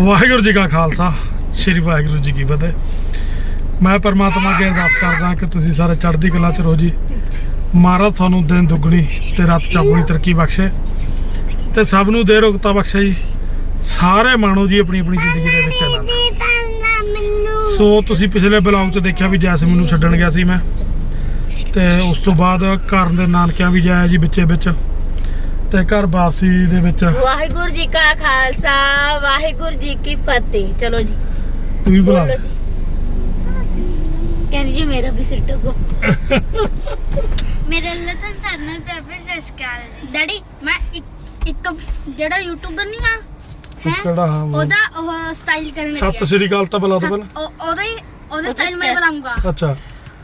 ਵਾਹਿਗੁਰੂ ਜੀ ਕਾ ਖਾਲਸਾ, ਸ੍ਰੀ ਵਾਹਿਗੁਰੂ ਜੀ ਕੀ ਫਤਿਹ। ਮੈਂ ਪਰਮਾਤਮਾ ਅੱਗੇ ਅਰਦਾਸ ਕਰਦਾ ਕਿ ਤੁਸੀਂ ਸਾਰੇ ਚੜ੍ਹਦੀ ਕਲਾ ਚ ਰਹੋ ਜੀ। ਮਹਾਰਾਜ ਤੁਹਾਨੂੰ ਦਿਨ ਦੁੱਗਣੀ ਤੇ ਰਾਤ ਚੌਗੁਣੀ ਤਰੱਕੀ ਬਖਸ਼ੇ। ਤੇ ਸਭ ਨੂੰ ਦੇ ਰੁਕਤਾ ਬਖਸ਼ੇ ਜੀ। ਸਾਰੇ ਮਾਣੋ ਜੀ ਆਪਣੀ ਆਪਣੀ ਜ਼ਿੰਦਗੀ ਦੇ ਵਿੱਚ ਆਨੰਦ ਸੋ ਤੁਸੀਂ ਪਿਛਲੇ ਬਲੌਗ 'ਚ ਦੇਖਿਆ ਵੀ ਜੈਸਮੀਨ ਨੂੰ ਛੱਡਣ ਗਿਆ ਸੀ ਮੈਂ। ਤੇ ਉਸ ਤੋਂ ਬਾਅਦ ਕਰਨ ਦੇ ਨਾਨਕਿਆਂ ਵੀ ਜਾਇਆ ਜੀ ਵਿੱਚੇ ਵਿੱਚ। ਤੇ ਘਰ ਵਾਪਸੀ ਦੇ ਵਿੱਚ। ਵਾਹਿਗੁਰੂ ਜੀ ਕਾ ਖਾਲਸਾ ਵਾਹਿਗੁਰੂ ਜੀ ਕੀ ਫਤਿਹ। ਚਲੋ ਜੀ। ਤੂੰ ਵੀ ਬੁਲਾ ਬੋਲੋ ਜੀ। ਕਹਿੰਦੀ ਜੀ ਮੇਰਾ ਵੀ ਸਿਰ ਟਕੋ ਮੇਰੇ ਲਈ ਤਾਂ ਸਾਡਾ ਪੇਪਰ ਸਸਕਾਲ ਜੀ। ਡੈਡੀ ਮੈਂ ਇੱਕ ਇੱਕ ਜਿਹੜਾ ਯੂਟਿਊਬਰ ਨਹੀਂ ਆ ਹੈ? ਕਿਹੜਾ? ਹਾਂ ਉਹ? ਉਹਦਾ ਉਹ ਸਟਾਈਲ ਕਰਨ ਸਤਿ ਸ੍ਰੀ ਅਕਾਲ ਤਾਂ ਬੁਲਾ ਦੋ ਪਹਿਲਾਂ। ਉਹ- ਉਹਦਾ ਹੀ ਉਹਦਾ ਸਟਾਈਲ ਮੈਂ? ਬਣਾਉਂਗਾ। ਅੱਛਾ।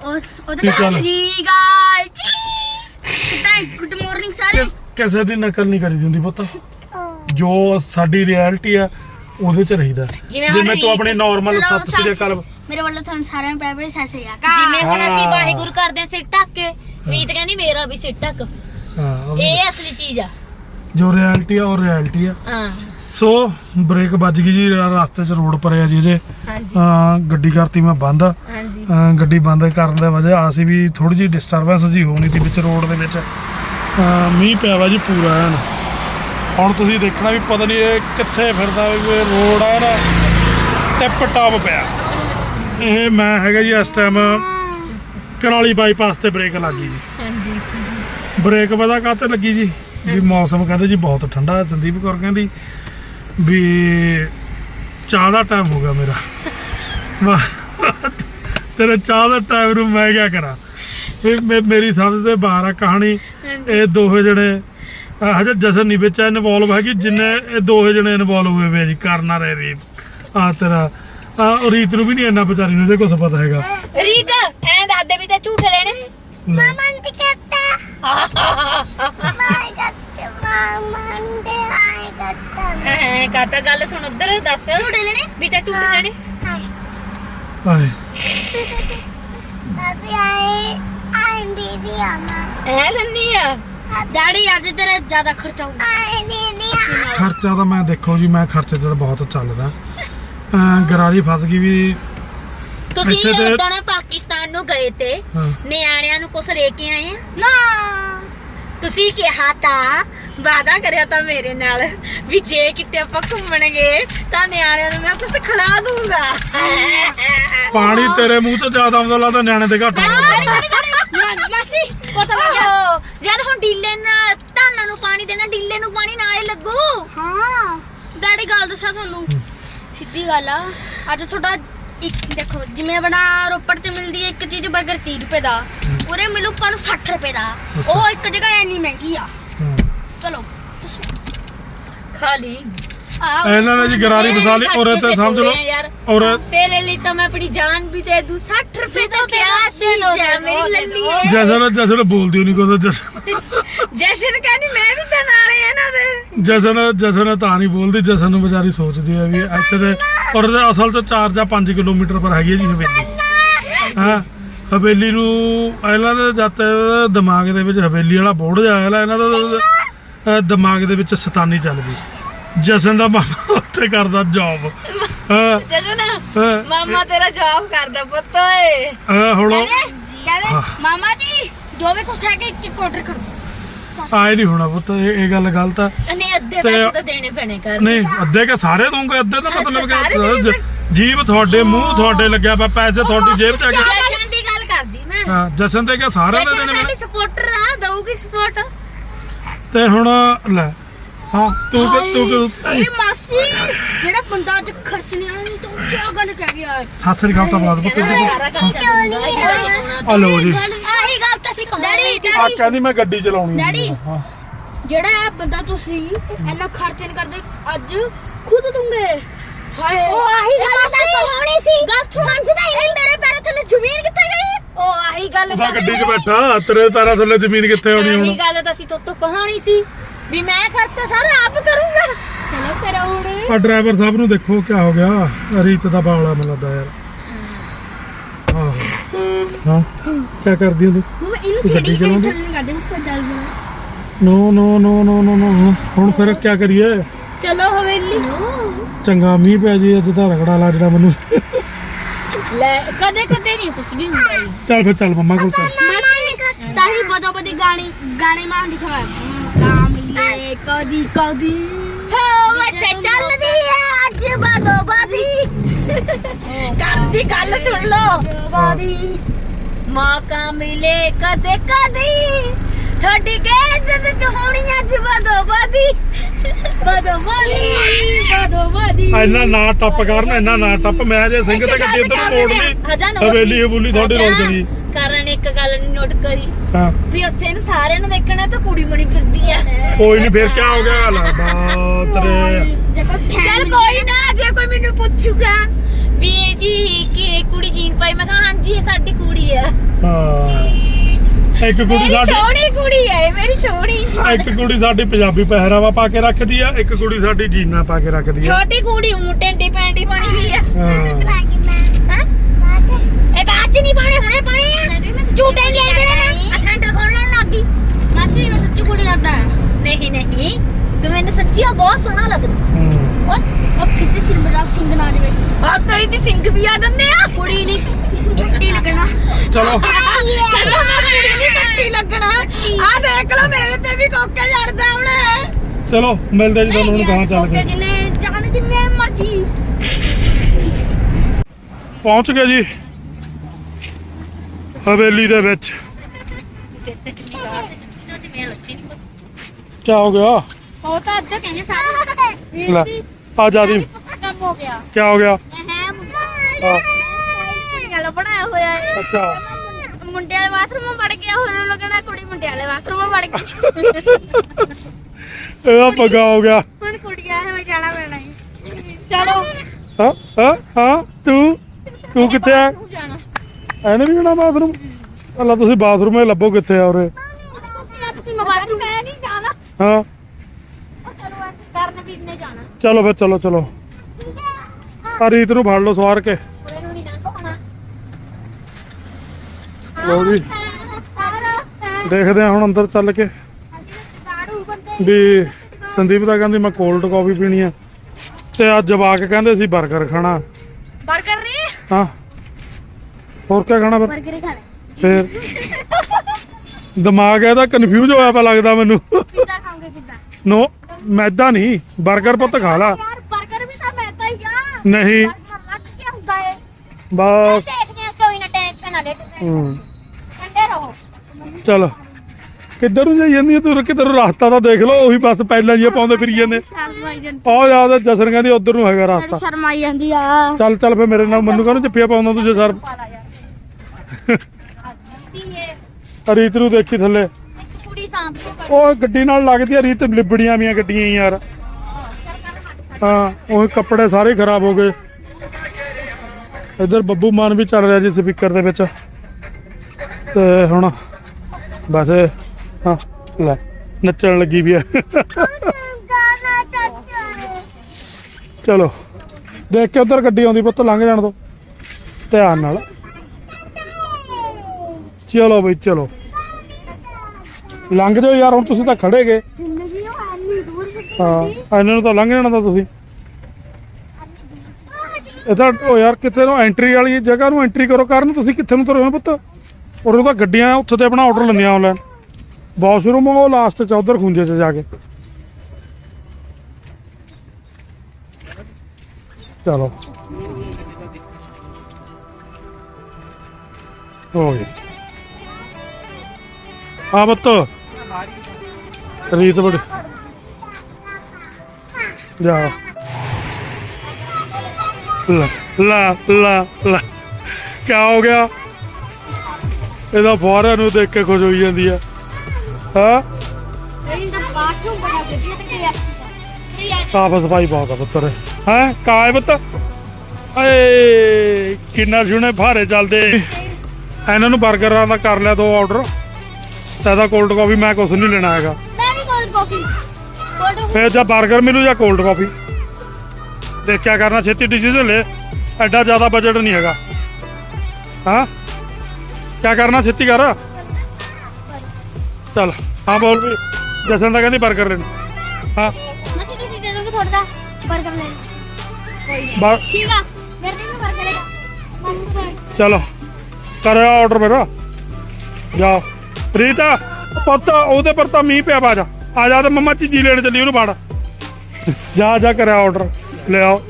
ਉਹ- ਉਹਦਾ ਸਤਿ। ਸ੍ਰੀ ਅਕਾਲ ਜੀ। ਕਿਦਾਂ ਗੁੱਡ ਮਾਰਨਿੰਗ ਸਾਰੇ। ਕਿਸ- ਕਿਸੇ ਦੀ ਨਕਲ ਨਹੀਂ ਕਰੀ ਦਿੰਦੀ ਪੁੱਤ। ਜੋ ਸਾਡੀ ਰਿਐਲਿਟੀ ਆ ਉਹਦੇ ਚ ਰਹੀਦਾ। ਜਿਵੇਂ ਹੁਣ ਜਿਵੇਂ ਤੂੰ ਆਪਣੀ ਨਾਰਮਲ ਚਲੋ, ਸਤਿ ਸ੍ਰੀ ਅਕਾਲ ਮੇਰੇ ਵੱਲੋਂ ਤੁਹਾਨੂੰ ਸਾਰਿਆਂ ਨੂੰ ਪੇਪਰ ਸਤਿ ਸ੍ਰੀ ਅਕਾਲ ਜਿਵੇਂ ਹੁਣ ਅਸੀਂ ਹਾਂ। ਵਾਹਿਗੁਰੂ ਕਰਦੇ ਹਾਂ ਸਿਰ ਢੱਕ ਕੇ ਰੀਤ ਕਹਿੰਦੀ ਮੇਰਾ ਵੀ ਸਿਰ ਢੱਕ। ਹਾਂ ਉਹ ਇਹ ਅਸਲੀ ਚੀਜ਼ ਆ। ਜੋ ਰਿਐਲਿਟੀ ਆ ਉਹ ਰਿਐਲਿਟੀ ਆ। ਹਾਂ। ਸੋ ਬ੍ਰੇਕ ਵੱਜ ਗਈ ਜੀ ਰਸਤੇ 'ਚ ਰੋਡ ਪਰ ਆ ਜੀ ਜੇ ਹਾਂਜੀ। ਗੱਡੀ ਕਰਤੀ ਮੈਂ ਬੰਦ। ਹਾਂਜੀ। ਅਹ ਗੱਡੀ ਬੰਦ ਕਰਨ ਦੇ ਵਜ੍ਹਾ ਅਸੀਂ ਵੀ ਥੋੜੀ ਜਿਹੀ ਡਿਸਟਰਬੈਂਸ ਜੀ ਹੋਣੀ ਸੀ ਵਿੱਚ ਰੋਡ ਦੇ ਵਿੱਚ। ਮੀਂਹ ਪਿਆ ਵਾ ਜੀ ਪੂਰਾ ਐਨ। ਹੁਣ ਤੁਸੀਂ ਦੇਖਣਾ ਵੀ ਪਤਾ ਨਹੀਂ ਇਹ ਕਿੱਥੇ ਫਿਰਦਾ ਵੀ ਇਹ ਰੋਡ ਆ ਨਾ ਟਿਪ ਟਾਪ ਪਿਆ। ਇਹ ਮੈਂ ਹੈਗਾ ਜੀ ਇਸ ਟਾਈਮ ਕਰਾਲੀ ਬਾਈਪਾਸ ਤੇ ਬ੍ਰੇਕ ਲੱਗ ਗਈ ਜੀ। ਹਾਂਜੀ। ਬ੍ਰੇਕ ਪਤਾ ਕਾਤੇ ਲੱਗੀ ਜੀ? ਵੀ ਮੌਸਮ ਕਹਿੰਦੇ ਜੀ ਬਹੁਤ ਠੰਡਾ ਹੈ ਸੰਦੀਪ ਕੌਰ ਕਹਿੰਦੀ ਵੀ ਚਾਹ ਦਾ ਟਾਈਮ ਹੋ ਗਿਆ ਮੇਰਾ। ਤੇਰੇ ਚਾਹ ਦਾ ਟਾਈਮ ਨੂੰ ਮੈਂ ਕੀ ਕਰਾਂ? ਮੇ- ਮੇਰੀ ਸਮਝ ਤੇ ਬਾਹਰ ਆ ਕਹਾਣੀ। ਇਹ ਦੋਹੇ ਜਣੇ ਅਹ ਹਜੇ ਜਸਨ ਨਹੀਂ ਵਿੱਚ ਇਨਵੋਲਵ ਹੈਗੀ ਜਿੰਨੇ ਇਹ ਦੋਹੇ ਜਣੇ ਇਨਵੋਲਵ ਹੋਏ ਵੇ ਜੀ ਕਰਨਾ ਰਹੇ ਰੀਤ ਆ ਤੇਰਾ ਆ ਰੀਤ ਨੂੰ ਵੀ ਨਹੀਂ ਇੰਨਾ ਵਿਚਾਰੀ ਨੂੰ ਜੇ ਕੁਝ ਪਤਾ ਹੈਗਾ। ਰੀਤ ਐਂ ਦੱਸਦੇ ਵੀ ਤੇ ਝੂਠ ਲੈਣੇ ਲੈ। ਦੇ ਐ ਕਾਟਾ ਗੱਲ ਸੁਣ ਉਧਰ ਦੱਸ। ਝੂੜੇ ਲੈਣੇ? ਵੀ ਤੇ ਝੂਠ ਲੈਣੇ। ਆਏ। ਐ ਲੰਨੀ ਆ? ਡੈਡੀ ਅੱਜ ਤੇਰਾ ਜ਼ਿਆਦਾ ਖਰਚਾ ਹੋਊਗਾ। ਆਏ ਦੀਦੀ ਆ। ਖਰਚਾ ਤਾਂ ਮੈਂ ਦੇਖੋ ਜੀ ਮੈਂ ਖਰਚੇ ਤੇ ਤਾਂ ਬਹੁਤ ਚੱਲਦਾ। ਅਹ ਗਰਾਰੀ ਫਸ ਗਈ ਵੀ ਤੁਸੀਂ ਇੱਥੇ ਤੇ- ਉਦੋਂ ਪਾਕਿਸਤਾਨ ਨੂੰ ਗਏ ਤੇ ਹਾਂ, ਨਿਆਣਿਆਂ ਨੂੰ ਕੁਛ ਲੈ ਕੇ ਆਏ ਆ? ਨਾ। ਤੁਸੀਂ ਕਿਹਾ ਤਾਂ ਵਾਦਾ ਕਰਿਆ ਤਾਂ ਮੇਰੇ ਨਾਲ ਵੀ ਜੇ ਕਿਤੇ ਆਪਾਂ ਘੁੰਮਣਗੇ ਤਾਂ ਨਿਆਣਿਆਂ ਨੂੰ ਮੈਂ ਕੁਝ ਖਿਲਾ ਦੂੰਗਾ। ਪਾਣੀ ਤੇਰੇ ਮੂੰਹ ਤੋਂ ਜ਼ਿਆਦਾ ਆਉਂਦਾ ਲੱਗਦਾ ਨਿਆਣੇ ਦੇ ਘੱਟ ਆਉਂਦਾ ਨਾ ਮਾਸੀ ਪਤਾ ਲੱਗ ਗਿਆ ਓਹੋ, ਜਦ ਹੁਣ ਡੀਲੇ ਨਾਲ ਧਾਨਾਂ ਨੂੰ ਪਾਣੀ ਦੇਣਾ ਡੀਲੇ ਨੂੰ ਪਾਣੀ ਨਾਲੇ ਲੱਗੂ। ਹਾਂ। ਡੈਡੀ ਗੱਲ ਦੱਸਾਂ ਤੁਹਾਨੂੰ। ਸਿੱਧੀ ਗੱਲ ਆ ਅੱਜ ਤੁਹਾਡਾ ਇੱਕ ਦੇਖੋ ਜਿਵੇਂ ਆਪਣਾ ਰੋਪੜ ਤੇ ਮਿਲਦੀ ਹੈ ਇੱਕ ਚੀਜ਼ 버ਗਰ 30 ਰੁਪਏ ਦਾ ਉਰੇ ਮਿਲੂ ਆਪਾਂ ਨੂੰ 60 ਰੁਪਏ ਦਾ। ਉਹ ਇੱਕ ਜਗ੍ਹਾ ਇੰਨੀ ਮਹਿੰਗੀ ਆ। ਚਲੋ ਦੱਸੋ। ਖਾ ਲਈ ਆ ਇਹਨਾਂ ਨੇ ਜੀ ਗਰਾਰੀ ਫਸਾ ਲਈ ਔਰ ਤੇ ਸਮਝ ਲਓ ਔਰ ਤੇਰੇ ਲਈ ਤਾਂ ਮੈਂ ਆਪਣੀ ਜਾਨ ਵੀ ਦੇ ਦੂੰ 60 ਰੁਪਏ ਦਾ ਦੇ ਦੋ, ਦੇ ਦੋ, ਚੀਜ਼ ਹੈ ਦੇ ਮੇਰੀ ਦੋ, ਦੇ ਲੱਲੀ ਦੋ। ਹੈ। ਜਸਨ ਜਸਨ ਬੋਲਦੀ ਨਹੀਂ ਕੁਝ ਜਸਨ। ਜਸ਼ਨ ਕਹਿੰਦੀ ਮੈਂ ਵੀ ਤਾਂ ਨਾਲੇ ਇਹਨਾਂ ਦੇ। ਜਸਨ ਜਸਨ ਤਾਂ ਨਹੀਂ ਬੋਲਦੀ ਜਸਨ ਨੂੰ ਵਿਚਾਰੀ ਸੋਚਦੀ ਹੈ ਵੀ ਇੱਥੇ ਦੇ ਔਰ ਇਹਦੇ ਅਸਲ ਚ 4 ਜਾਂ 5 ਕਿਲੋਮੀਟਰ ਪਰ ਹੈਗੀ ਹੈ ਜੀ ਹਵੇਲੀ। ਹਾਂ? ਹਵੇਲੀ ਨੂੰ ਇਹਨਾਂ ਦੇ ਜਾਤੇ ਦਿਮਾਗ ਦੇ ਵਿੱਚ ਹਵੇਲੀ ਵਾਲਾ ਬੋਰਡ ਜਾਇਆ ਲਾ ਇਹਨਾਂ ਦਾ ਦਿਮਾਗ ਦੇ ਵਿੱਚ ਸਤਾਨੀ ਚੱਲ ਗਈ। ਜਸਨ ਦਾ ਮਾਮਾ ਉੱਥੇ ਕਰਦਾ ਜੌਬ ਹਾਂ। ਜਸ਼ਨ ਮਾਮਾ ਤੇਰਾ ਜੌਬ ਕਰਦਾ ਪੁੱਤ ਓਏ। ਹਾਂ, ਹੁਣ। ਮਾਮਾ ਜੀ ਜੋ ਵੀ ਕੁਛ ਹੈ ਕਿ ਇੱਕ ਆਰਡਰ ਕਰੋ। ਆਏ ਨਹੀਂ ਹੋਣਾ ਪੁੱਤ ਇਹ ਇਹ ਗੱਲ ਗਲਤ ਆ। ਨਹੀਂ ਅੱਧੇ ਤੇ- ਪੈਸੇ ਤਾਂ ਦੇਣੇ ਪੈਣੇ ਕਰ ਨਹੀਂ ਅੱਧੇ ਕੇ ਸਾਰੇ ਦੂੰਗੇ ਅੱਧੇ ਦਾ ਮਤਲਬ ਕਿ ਦੇਣੇ ਜ- ਜੀਭ ਤੁਹਾਡੇ ਮੂੰਹ ਤੁਹਾਡੇ ਲੱਗਿਆ ਪਿਆ ਪੈਸੇ ਤੁਹਾਡੀ ਜੇਬ ਚ ਆ ਗਏ ਜਸ਼ਨ ਦੀ ਗੱਲ ਕਰਦੀ ਮੈਂ। ਹਾਂ ਜਸ਼ਨ ਤੇ ਕਿ ਸਾਰਿਆਂ ਦੇ ਦੇਣੇ ਮੈਨੇ ਸਪੋਰਟਰ ਆ ਦਊਗੀ ਸਪੋਰਟ ਤੇ ਹੁਣ ਲੈ ਹਾਂ ਤੂੰ ਕਿ- ਤੂੰ ਕਿ- ਇਹ ਮਾਸੀ ਜਿਹੜਾ ਬੰਦਾ ਅੱਜ ਖਰਚ ਨਹੀਂ ਆਇਆ ਨਹੀਂ ਤਾਂ ਉਹ ਕੀ ਗੱਲ ਕਹਿ ਗਿਆ? ਸਤਿ ਸ੍ਰੀ ਅਕਾਲ ਤਾਂ ਬੁਲਾ ਦੇ ਪੁੱਤ ਆ ਲਓ ਜੀ। ਆਹੀ ਗੱਲ ਤਾਂ ਅਸੀਂ ਡੈਡੀ ਆ ਕਹਿੰਦੀ ਮੈਂ ਗੱਡੀ ਚਲਾਉਣੀ ਹੈ ਡੈਡੀ। ਹਾਂ। ਜਿਹੜਾ ਇਹ ਬੰਦਾ ਤੁਸੀਂ ਇੰਨਾ ਖਰਚ ਨਹੀਂ ਕਰਦੇ ਅੱਜ ਖੁਦ ਦੂੰਗੇ ਹਾਏ ਉਹ ਆਹੀ ਗੱਲ ਤਾਂ ਕਹਾਣੀ ਸੀ। ਗੱਲ ਸਮਝਦਾ ਹੀ ਨਹੀਂ। ਮੇਰੇ ਪੈਰਾਂ ਥੱਲੇ ਜ਼ਮੀਨ ਕਿੱਥੇ ਗਈ? ਉਹ ਆਹੀ ਗੱਲ ਤੂੰ ਤਾਂ ਗੱਡੀ 'ਚ ਬੈਠਾ ਤੇਰੇ ਪੈਰਾਂ ਥੱਲੇ ਜ਼ਮੀਨ ਕਿੱਥੇ ਆਉਣੀ ਆਹੀ ਹੁਣ? ਗੱਲ ਤਾਂ ਅਸੀਂ ਤੋਂ ਕਹਾਣੀ ਸੀ ਵੀ ਮੈਂ ਖਰਚਾ ਸਾਰਾ ਆਪ ਕਰੂੰਗਾ। ਚਲੋ ਕਰੋ ਹੁਣ। ਆ ਡਰਾਈਵਰ ਸਾਹਿਬ ਨੂੰ ਦੇਖੋ ਕੀ ਹੋ ਗਿਆ। ਰੀਤ ਦਾ ਬਾਲਾ ਮੈਨੂੰ ਲੱਗਦਾ ਯਾਰ। ਆਹੋ। ਹਾਂ? ਕੀ ਕਰਦੀ ਹੈ ਤੂੰ ਮਮਾ ਇਹਨੂੰ ਤੂੰ ਗੱਡੀ ਛੇੜੀ ਚਲਾਉਂਦੀ? ਚੱਲਣ ਕਰਦੇ ਉੱਪਰ ਚੱਲ ਜਾਣਾ ਨੋ ਨੋ ਨੋ ਨੋ ਨੋ ਨੋ। ਹੁਣ ਫਿਰ ਕੀ ਕਰੀਏ? ਚਲੋ ਚੰਗਾ ਮੀਂਹ ਪਿਆ ਜੀ ਅੱਜ ਤਾਂ ਰਗੜਾ ਲਾ ਜਿਹੜਾ ਮੈਨੂੰ। ਲੈ ਕਦੇ ਕਦੇ ਨਹੀਂ ਕੁਝ ਵੀ ਹੁੰਦਾ ਜੀ। ਚੱਲ ਫਿਰ ਚੱਲ ਮੰਮਾ ਕੋਲ ਚੱਲ। ਤਾਹੀ ਬਦੋ ਬਦੀ ਗਾਣੀ ਗਾਣੇ ਮਾਂ ਲਿਖਵਾ ਕਾ ਮਿਲੇ ਕਦੀ ਕਦੀ। ਹੋ ਮੱਥੇ ਚੱਲਦੀ ਆ ਅੱਜ ਬਾਦੋ ਬਾਦੀ। ਕੰਮ ਦੀ ਗੱਲ ਸੁਣ ਲਓ। ਕਦੀ ਮੌਕਾ ਮਿਲੇ ਕਦੇ ਕਦੀ। ਤੁਹਾਡੀ ਗੇਜਤ ਚ ਹੋਣੀ ਅੱਜ ਬਾਦੋ ਬਾਦੀ ਬਦੋ ਬਦੀ ਬਦੋ ਬਦੀ ਇੰਨਾ ਨਾ ਟੱਪ ਕਰਨ ਇੰਨਾ ਨਾ ਟੱਪ। ਮੈਂ ਜੇ ਸਿੰਘ ਤੇ ਗੱਡੀ ਉਧਰ ਮੋੜ ਲਈ ਹਵੇਲੀ ਹਵੂਲੀ ਤੁਹਾਡੀ ਰੋਲ ਜਣੀ। ਕਰਨ ਇੱਕ ਗੱਲ ਨਹੀਂ ਨੋਟ ਕਰੀ। ਹਾਂ। ਵੀ ਉੱਥੇ ਨੂੰ ਸਾਰਿਆਂ ਨੂੰ ਦੇਖਣਾ ਤਾਂ ਕੁੜੀ ਬਣੀ ਫਿਰਦੀ ਆ। ਕੋਈ ਨਹੀਂ ਫਿਰ ਕੀ ਹੋ ਗਿਆ ਲਾ ਬਾਤਰੇ। ਜੇ ਕੋਈ ਚੱਲ ਫੈਨ ਕੋਈ ਨਾ ਜੇ ਕੋਈ ਮੈਨੂੰ ਪੁੱਛੂਗਾ। ਵੀ ਇਹ ਜੀ ਕਿ ਕੁੜੀ ਜੀਨ ਪਾਈ? ਮੈਂ ਕਹਾਂ ਹਾਂਜੀ ਇਹ ਸਾਡੀ ਕੁੜੀ ਆ। ਹਾਂ। ਇੱਕ ਕੁੜੀ ਮੇਰੀ ਸਾਡੀ ਸੋਹਣੀ ਕੁੜੀ ਇਹ ਮੇਰੀ ਸੋਹਣੀ ਇੱਕ ਕੁੜੀ ਸਾਡੀ ਪੰਜਾਬੀ ਪਹਿਰਾਵਾ ਪਾ ਕੇ ਰੱਖਦੀ ਆ ਇੱਕ ਕੁੜੀ ਸਾਡੀ ਜੀਨਾ ਪਾ ਕੇ ਰੱਖਦੀ ਆ। ਛੋਟੀ ਕੁੜੀ ਉਂ ਟੈਂਡੀ ਪੈਂਡੀ ਬਣੀ ਹੋਈ ਆ। ਹਾਂ। ਹੈਂ? ਇਹ ਬਾਅਦ ਚ ਨਹੀਂ ਪਾਣੇ ਹੁਣੇ ਪਾਣੇ ਆ। ਝੂਟੇ ਲੈ ਜਿਹੜੇ ਨੇ ਆ ਸੈਂਟਰ ਖੋਲਣ ਲੱਗੀ ਨਾਸੀ ਮੈਂ ਸੱਚੀ ਕੁੜੀ ਲੱਗਦਾ ਹੈ। ਨਹੀਂ ਨਹੀਂ। ਤੂੰ ਮੈਨੂੰ ਸੱਚੀ ਆ ਬਹੁਤ ਸੋਹਣਾ ਲੱਗਦਾ। ਹਮ। ਉਹ ਉਹ ਕਿਤੇ ਸਿਰਮਰਾਜ ਸਿੰਘ ਨਾ ਜਾਵੇ ਆ ਤੇਰੀ ਦੀ ਸਿੰਘ ਵੀ ਆ ਦਿੰਦੇ ਆ। ਕੁੜੀ ਨਹੀਂ ਕੁੱਟੀ ਲੱਗਣਾ। ਚਲੋ। ਚੱਲੋ ਮੈਂ ਕੁੜੀ ਨਹੀਂ ਕੱਟੀ ਲੱਗਣਾ। ਆ ਦੇਖ ਲਓ ਮੇਰੇ ਤੇ ਵੀ ਕੋਕੇ ਜੜਦਾ ਉਹਨੇ ਚਲੋ ਮਿਲਦੇ ਜੀ ਤੁਹਾਨੂੰ ਹੁਣ ਗਾਂ ਚੱਲ ਕੇ। ਜਿੰਨੇ ਜਾਣ ਜਿੰਨੇ ਮਰਜ਼ੀ। ਪਹੁੰਚ ਗਏ ਜੀ। ਹਵੇਲੀ ਦੇ ਵਿੱਚ। ਕੀ। ਹੋ ਗਿਆ? ਉਹ ਤਾਂ ਅੱਧਾ ਕਹਿੰਦੇ ਸਾਰੇ ਲੈ ਆ ਜਾ ਦੀ ਕੰਮ ਹੋ ਗਿਆ। ਕੀ ਹੋ ਗਿਆ? ਹੈ। ਹਾਂ। ਗੱਲ ਬਣਾਇਆ ਹੋਇਆ ਹੈ। ਅੱਛਾ। ਮੁੰਡੇ ਵਾਲੇ ਬਾਥਰੂਮ ਵੜ ਗਿਆ ਹੋਰ ਲੱਗਣਾ ਕੁੜੀ ਮੁੰਡੇ ਵਾਲੇ ਬਾਥਰੂਮ ਵੜ ਗਈ। ਇਹਦਾ ਪੱਗਾ ਹੋ ਗਿਆ। ਹੁਣ ਕੁੜੀਆਂ ਵਿੱਚ ਜਾਣਾ ਪੈਣਾ ਹੈ ਚਲੋ। ਹਾਂ ਹਾਂ ਹਾਂ ਤੂੰ ਤੂੰ ਕਿੱਥੇ ਆ ਜਾਣਾ। ਐਨੇ ਵੀ ਜਾਣਾ ਬਾਥਰੂਮ ਅੱਲਾ ਤੁਸੀਂ ਬਾਥਰੂਮ ਲੱਭੋ ਕਿੱਥੇ ਆ ਉਰੇ। ਤੁਸੀਂ ਬਾਥਰੂਮ ਮੈਂ ਨਹੀਂ ਜਾਣਾ। ਹਾਂ ਚਲੋ ਕਰਨ ਵੀ ਨੇ ਜਾਣਾ ਚਲੋ ਫਿਰ ਚਲੋ ਚਲੋ। ਆ ਨੂੰ ਫੜ ਲਓ ਸਵਾਰ ਕੇ। ਲਓ ਜੀ। ਦੇਖਦੇ ਆ ਹੁਣ ਅੰਦਰ ਚੱਲ ਕੇ ਵੀ ਸੰਦੀਪ ਦਾ ਕਹਿੰਦੀ ਮੈਂ ਕੋਲਡ ਕਾਫੀ ਪੀਣੀ ਆ। ਤੇ ਅੱਜ ਜਵਾਕ ਕਹਿੰਦੇ ਸੀ 버ਗਰ ਖਾਣਾ। 버ਗਰ ਨਹੀਂ ਹਾਂ। ਹੋਰ ਕੀ ਖਾਣਾ 버ਗਰ ਹੀ ਖਾਣਾ। ਫਿਰ? ਦਿਮਾਗ ਇਹਦਾ ਕਨਫਿਊਜ਼ ਹੋਇਆ ਪਿਆ ਲੱਗਦਾ ਮੈਨੂੰ। ਪਿੱਜ਼ਾ ਖਾਵਾਂਗੇ ਪਿੱਜ਼ਾ ਨੋ ਮੈਦਾ ਨਹੀਂ 버ਗਰ ਪੁੱਤ ਖਾ ਲਾ। ਨਹੀਂ। ਬਸ। ਚਲ ਕਿੱਧਰ ਨੂੰ ਜਾਈ ਜਾਂਦੀ ਹੈ ਤੂੰ? ਕਿੱਧਰ ਰਸਤਾ ਤਾਂ ਦੇਖ ਲਓ ਉਹੀ ਬਸ ਪਹਿਲਾਂ ਜੀ ਪਾਉਂਦੇ ਫਿਰੀ ਜਾਂਦੇ। ਆਹ ਯਾਦ ਹੈ ਜਸਨ ਕਹਿੰਦੀ ਉਧਰ ਨੂੰ ਹੈਗਾ ਰਸਤਾ। ਸ਼ਰਮਾਈ ਜਾਂਦੀ ਆ। ਚੱਲ ਚੱਲ ਫੇ ਮੇਰੇ ਨਾਲ ਮੈਨੂੰ ਕਹਿੰਦਾ ਜੱਫੀਆਂ ਪਾਉਂਦਾ ਤੂੰ ਜੇ ਸਰ ਪਾ ਦੇਖੀ ਥੱਲੇ। ਕੁੜੀ ਸਾਂਭ ਕੇ ਪੜ ਉਹ ਗੱਡੀ ਨਾਲ ਲੱਗਦੀ ਆ, ਰੀਤ ਲਿਬੜੀਆਂ ਵੀਆਂ ਗੱਡੀਆਂ ਹੀ ਯਾਰ। ਹਾਂ, ਉਹ ਕੱਪੜੇ ਸਾਰੇ ਖਰਾਬ ਹੋ ਗਏ। ਇੱਧਰ ਬੱਬੂ ਮਾਨ ਵੀ ਚੱਲ ਰਿਹਾ ਜੀ ਸਪੀਕਰ ਦੇ ਵਿੱਚ। ਤੇ ਹੁਣ ਬਸ ਹਾਂ, ਲੈ, ਨੱਚਣ ਲੱਗੀ ਵੀ ਆ। ਗਾਣਾ ਟੱਚ ਚਲੋ, ਦੇਖ ਕੇ ਉਧਰ ਗੱਡੀ ਆਉਂਦੀ, ਪੁੱਤ, ਲੰਘ ਜਾਣ ਦੋ। ਧਿਆਨ ਨਾਲ। ਚਲੋ ਬਈ, ਚਲੋ। ਲੰਘ ਜਾਓ ਯਾਰ ਹੁਣ ਤੁਸੀਂ ਤਾਂ ਖੜੇ ਗਏ ਜ਼ਿੰਦਗੀ ਉਹ ਐਨੀ ਦੂਰ ਕਿਤੇ ਹਾਂ ਇਹਨਾਂ ਨੂੰ ਤਾਂ ਲੰਘ ਜਾਣਾ ਤਾਂ ਤੁਸੀਂ। ਇਹ ਤਾਂ ਉਹ ਯਾਰ ਕਿਤੇ ਨੂੰ ਐਂਟਰੀ ਵਾਲੀ ਜਗ੍ਹਾ ਨੂੰ ਐਂਟਰੀ ਕਰੋ ਕਰਨ ਤੁਸੀਂ ਕਿੱਥੇ ਨੂੰ ਤੁਰੇ ਹੋ ਪੁੱਤ? ਉਰੇ ਤਾਂ ਗੱਡੀਆਂ ਉੱਥੇ ਤੇ ਆਪਣਾ ਆਰਡਰ ਲੈਂਦੀਆਂ ਆਨਲਾਈਨ ਵਾਸ਼ਰੂਮ ਉਹ ਲਾਸਟ ਚ ਉਧਰ ਖੁੰਝੇ ਚ ਜਾ ਕੇ। ਚਲੋ। ਹੋ ਗਿਆ। ਆ ਬੱਤ ਰੀਤ ਬੜ। ਜਾ ਲਾ ਲਾ ਲਾ ਲਾ। ਕੀ ਹੋ ਗਿਆ? ਇਹਦਾ ਫੁਆਰਿਆਂ ਨੂੰ ਦੇਖ ਕੇ ਖੁਸ਼ ਹੋਈ ਜਾਂਦੀ ਆ। ਹਾਂ? ਸਾਫ਼ ਸਫ਼ਾਈ ਬਹੁਤ ਆ ਪੁੱਤਰ। ਹੈ? ਕਾਏ ਪੁੱਤ। ਏ ਕਿੰਨਾ ਸੋਹਣੇ ਫਾਰੇ ਚੱਲਦੇ। ਇਹਨਾਂ ਨੂੰ 버ਗਰਾਂ ਦਾ ਕਰ ਲਿਆ ਦੋ ਆਰਡਰ ਇਹਦਾ ਕੋਲਡ ਕਾਫੀ ਮੈਂ ਕੁਛ ਨਹੀਂ ਲੈਣਾ ਹੈਗਾ। ਮੈਂ ਵੀ ਕੋਲਡ ਕਾਫੀ ਫੇਰ ਜਾਂ 버ਗਰ ਮਿਲੂ ਜਾਂ ਕੋਲਡ ਕਾਫੀ ਦੇਖਿਆ ਕਰਨਾ ਛੇਤੀ ਡਿਸੀਜਨ ਲੈ। ਐਡਾ ਜ਼ਿਆਦਾ ਬਜਟ ਨਹੀਂ ਹੈਗਾ। ਹਾਂ? ਕੀ ਕਰਨਾ ਛੇਤੀ ਕਰ? ਚੱਲ ਹਾਂ ਬੋਲ ਵੀ। ਜਸਨ ਦਾ ਕਹਿੰਦੀ 버ਗਰ ਲੈਣ। ਹਾਂ। ਮੈਂ ਤੁਸੀਂ ਦੇ ਦੋਗੇ ਥੋੜਾ ਦਾ ਬਰਗਰ ਲੈ ਕੋਈ ਠੀਕ ਆ। ਮੇਰੇ ਵੀ ਬਰਗਰ ਲੈਗਾ ਮੰਮੀ ਚਲੋ। ਕਰਿਆ ਆਰਡਰ ਮੇਰਾ ਜਾ। ਪ੍ਰੀਤਾ ਪੁੱਤ ਉਹਦੇ ਪਰ ਤਾਂ ਮੀਂਹ ਪਿਆ ਵਾ ਜਾ। ਆ ਜਾ ਤੇ ਮੰਮਾ ਚੀਜ਼ੀ ਲੈਣ ਚੱਲੀ ਉਹਨੂੰ ਫੜ ਜਾ ਜਾ ਕਰਿਆ ਆਰਡਰ ਲੈ ਆਓ।